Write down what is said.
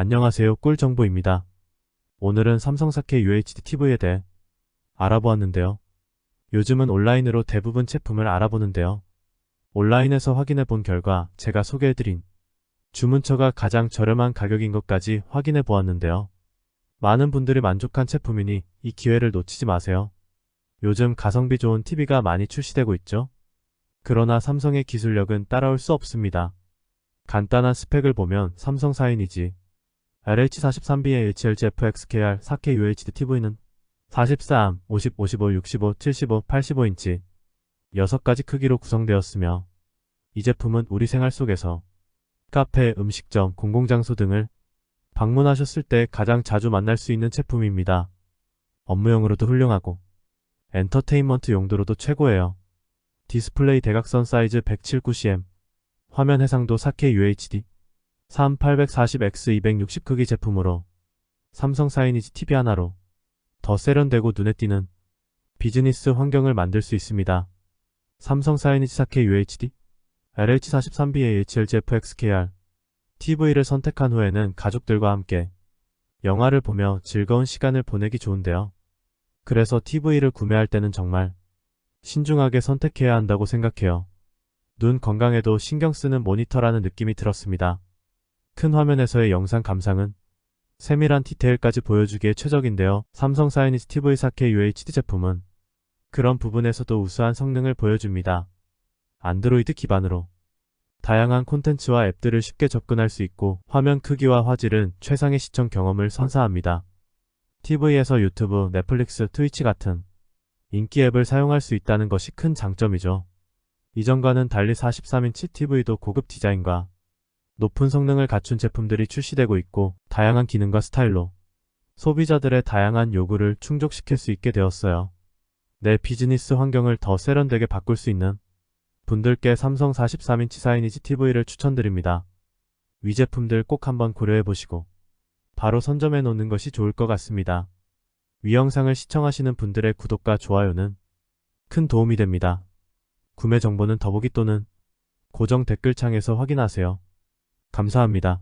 안녕하세요 꿀정보입니다. 오늘은 삼성 4K UHD TV에 대해 알아보았는데요. 요즘은 온라인으로 대부분 제품을 알아보는데요. 온라인에서 확인해 본 결과 제가 소개해드린 주문처가 가장 저렴한 가격인 것까지 확인해 보았는데요. 많은 분들이 만족한 제품이니 이 기회를 놓치지 마세요. 요즘 가성비 좋은 TV가 많이 출시되고 있죠. 그러나 삼성의 기술력은 따라올 수 없습니다. 간단한 스펙을 보면 삼성 4인이지 LH43B의 HLGFXKR 4K UHD TV는 43, 50, 55, 65, 75, 85인치 6가지 크기로 구성되었으며 이 제품은 우리 생활 속에서 카페, 음식점, 공공장소 등을 방문하셨을 때 가장 자주 만날 수 있는 제품입니다. 업무용으로도 훌륭하고 엔터테인먼트 용도로도 최고예요. 디스플레이 대각선 사이즈 107.9cm 화면 해상도 4K UHD 3840x260 크기 제품으로 삼성 사이니지 TV 하나로 더 세련되고 눈에 띄는 비즈니스 환경을 만들 수 있습니다. 삼성 사이니지 4K UHD LH43BA HLGFXKR TV를 선택한 후에는 가족들과 함께 영화를 보며 즐거운 시간을 보내기 좋은데요. 그래서 TV를 구매할 때는 정말 신중하게 선택해야 한다고 생각해요. 눈 건강에도 신경 쓰는 모니터라는 느낌이 들었습니다. 큰 화면에서의 영상 감상은 세밀한 디테일까지 보여주기에 최적인데요. 삼성 사이니스 TV 4K UHD 제품은 그런 부분에서도 우수한 성능을 보여줍니다. 안드로이드 기반으로 다양한 콘텐츠와 앱들을 쉽게 접근할 수 있고 화면 크기와 화질은 최상의 시청 경험을 선사합니다. TV에서 유튜브, 넷플릭스, 트위치 같은 인기 앱을 사용할 수 있다는 것이 큰 장점이죠. 이전과는 달리 43인치 TV도 고급 디자인과 높은 성능을 갖춘 제품들이 출시되고 있고 다양한 기능과 스타일로 소비자들의 다양한 요구를 충족시킬 수 있게 되었어요. 내 비즈니스 환경을 더 세련되게 바꿀 수 있는 분들께 삼성 43인치 사이니지 TV를 추천드립니다. 위 제품들 꼭 한번 고려해 보시고 바로 선점해 놓는 것이 좋을 것 같습니다. 위 영상을 시청하시는 분들의 구독과 좋아요는 큰 도움이 됩니다. 구매 정보는 더보기 또는 고정 댓글창에서 확인하세요. 감사합니다.